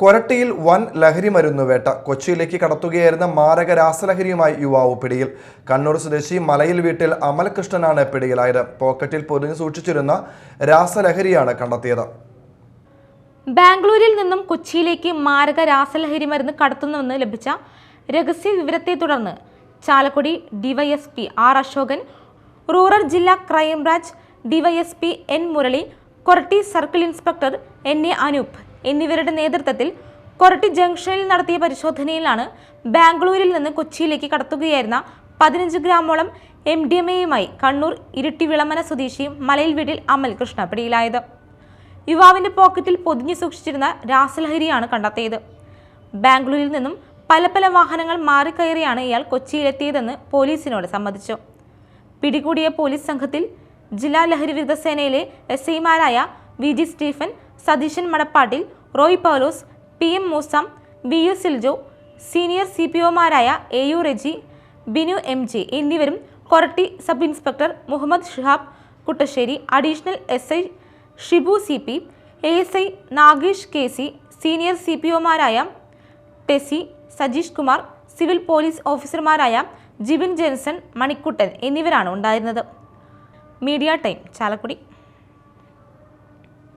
കൊരട്ടിയിൽ വൻ ലഹരി മരുന്ന് വേട്ട. കൊച്ചിയിലേക്ക് കടത്തുകയായിരുന്ന മാരക രാസലഹരിയുമായി യുവാവ് പിടിയിൽ. കണ്ണൂർ സ്വദേശി മലയിൽ വീട്ടിൽ അമൽകൃഷ്ണനാണ് പിടിയിലായത്. പോക്കറ്റിൽ പൊതിഞ്ഞു സൂക്ഷിച്ചിരുന്ന രാസലഹരിയാണ് കണ്ടെത്തിയത്. ബാംഗ്ലൂരിൽ നിന്നും കൊച്ചിയിലേക്ക് മാരക രാസലഹരി മരുന്ന് കടത്തുന്നുവെന്ന് ലഭിച്ച രഹസ്യ വിവരത്തെ തുടർന്ന് Chalakudy DYSP R Ashokan rural ജില്ലാ crime branch DYSP N Murali Koratty circle inspector N A Anoop എന്നിവരുടെ നേതൃത്വത്തിൽ കൊരട്ടി ജംഗ്ഷനിൽ നടത്തിയ പരിശോധനയിലാണ് ബാംഗ്ലൂരിൽ നിന്ന് കൊച്ചിയിലേക്ക് കടത്തുകയായിരുന്ന പതിനഞ്ച് ഗ്രാമോളം എം ഡി എം എയുമായി കണ്ണൂർ ഇരിട്ടി വിളമന സ്വദേശിയും മലയിൽ വീട്ടിൽ അമൽ കൃഷ്ണ പിടിയിലായത് യുവാവിന്റെ പോക്കറ്റിൽ പൊതിഞ്ഞു സൂക്ഷിച്ചിരുന്ന രാസലഹരിയാണ് കണ്ടെത്തിയത്. ബാംഗ്ലൂരിൽ നിന്നും പല പല വാഹനങ്ങൾ മാറിക്കയറിയാണ് ഇയാൾ കൊച്ചിയിലെത്തിയതെന്ന് പോലീസിനോട് സമ്മതിച്ചു. പിടികൂടിയ പോലീസ് സംഘത്തിൽ ജില്ലാ ലഹരി വിരുദ്ധ സേനയിലെ എസ് ഐമാരായ V G Stephen Satheesan Madappattil Roy Paulose P M Moosam V U Siljo senior C P ഒമാരായ A U Reji Binu M J എന്നിവരും Koratty sub inspector Muhammad Shihab Kuttassery additional S I Shibu C P A S I Nagesh K C senior C P ഒമാരായ Tessy Sajeesh Kumar civil police ഓഫീസർമാരായ ജിബിൻ ജെൻസൺ മണിക്കുട്ടൻ എന്നിവരാണ് ഉണ്ടായിരുന്നത്. Media time Chalakudy.